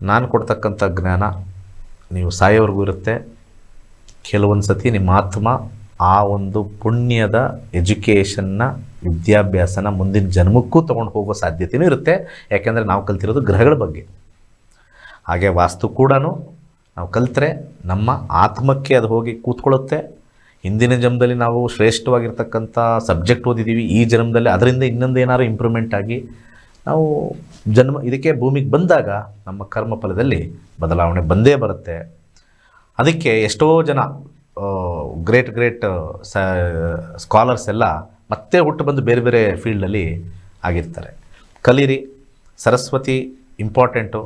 ನಾನು ಕೊಡ್ತಕ್ಕಂಥ ಜ್ಞಾನ ನೀವು ಸಾಯೋವರೆಗೂ ಇರುತ್ತೆ. ಕೆಲವೊಂದು ಸತಿ ನಿಮ್ಮ ಆತ್ಮ ಆ ಒಂದು ಪುಣ್ಯದ ಎಜುಕೇಷನ್ನ ವಿದ್ಯಾಭ್ಯಾಸನ ಮುಂದಿನ ಜನ್ಮಕ್ಕೂ ತೊಗೊಂಡು ಹೋಗೋ ಸಾಧ್ಯತೆಯೂ ಇರುತ್ತೆ. ಯಾಕೆಂದರೆ ನಾವು ಕಲ್ತಿರೋದು ಗ್ರಹಗಳ ಬಗ್ಗೆ. ಹಾಗೆ ವಾಸ್ತು ಕೂಡ ನಾವು ಕಲಿತ್ರೆ ನಮ್ಮ ಆತ್ಮಕ್ಕೆ ಅದು ಹೋಗಿ ಕೂತ್ಕೊಳ್ಳುತ್ತೆ. ಹಿಂದಿನ ಜನ್ಮದಲ್ಲಿ ನಾವು ಶ್ರೇಷ್ಠವಾಗಿರ್ತಕ್ಕಂಥ ಸಬ್ಜೆಕ್ಟ್ ಓದಿದ್ದೀವಿ. ಈ ಜನ್ಮದಲ್ಲಿ ಅದರಿಂದ ಇನ್ನೊಂದು ಏನಾದ್ರು ಇಂಪ್ರೂವ್ಮೆಂಟ್ ಆಗಿ ನಾವು ಜನ್ಮ, ಇದಕ್ಕೆ ಭೂಮಿಗೆ ಬಂದಾಗ ನಮ್ಮ ಕರ್ಮ ಫಲದಲ್ಲಿ ಬದಲಾವಣೆ ಬಂದೇ ಬರುತ್ತೆ. ಅದಕ್ಕೆ ಎಷ್ಟೋ ಜನ ಗ್ರೇಟ್ ಗ್ರೇಟ್ ಸ ಸ್ಕಾಲರ್ಸ್ ಎಲ್ಲ ಮತ್ತೆ ಹುಟ್ಟು ಬಂದು ಬೇರೆ ಬೇರೆ ಫೀಲ್ಡಲ್ಲಿ ಆಗಿರ್ತಾರೆ. ಕಲೀರಿ, ಸರಸ್ವತಿ ಇಂಪಾರ್ಟೆಂಟು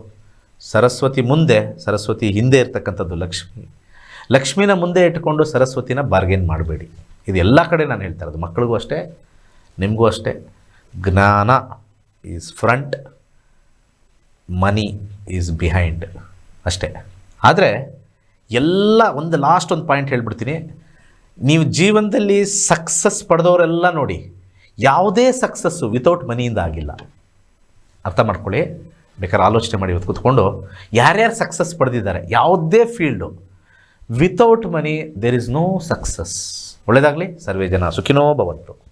ಸರಸ್ವತಿ ಮುಂದೆ, ಸರಸ್ವತಿ ಹಿಂದೆ ಇರ್ತಕ್ಕಂಥದ್ದು ಲಕ್ಷ್ಮಿ. ಲಕ್ಷ್ಮಿನ ಮುಂದೆ ಇಟ್ಕೊಂಡು ಸರಸ್ವತಿನ ಬಾರ್ಗೇನ್ ಮಾಡಬೇಡಿ. ಇದು ಎಲ್ಲ ಕಡೆ ನಾನು ಹೇಳ್ತಾ ಇರೋದು. ಮಕ್ಕಳಿಗೂ ಅಷ್ಟೇ, ನಿಮಗೂ ಅಷ್ಟೇ. ಜ್ಞಾನ is front money is behind ಅಷ್ಟೇ. ಆದರೆ ಎಲ್ಲ ಒಂದು ಲಾಸ್ಟ್ ಒಂದು ಪಾಯಿಂಟ್ ಹೇಳ್ಬಿಡ್ತೀನಿ. ನೀವು ಜೀವನದಲ್ಲಿ ಸಕ್ಸಸ್ ಪಡೆದವರೆಲ್ಲ ನೋಡಿ, ಯಾವುದೇ ಸಕ್ಸಸ್ಸು ವಿತೌಟ್ ಮನಿಯಿಂದ ಆಗಿಲ್ಲ. ಅರ್ಥ ಮಾಡ್ಕೊಳ್ಳಿ. ಬೇಕಾದ್ರೆ ಆಲೋಚನೆ ಮಾಡಿ ಇವತ್ತು ಕೂತ್ಕೊಂಡು ಯಾರ್ಯಾರು ಸಕ್ಸಸ್ ಪಡೆದಿದ್ದಾರೆ, ಯಾವುದೇ field without money there is no success ಒಳ್ಳೆಯದಾಗಲಿ ಸರ್ವೇ ಜನ ಸುಖಿನೋ ಭವಂತು.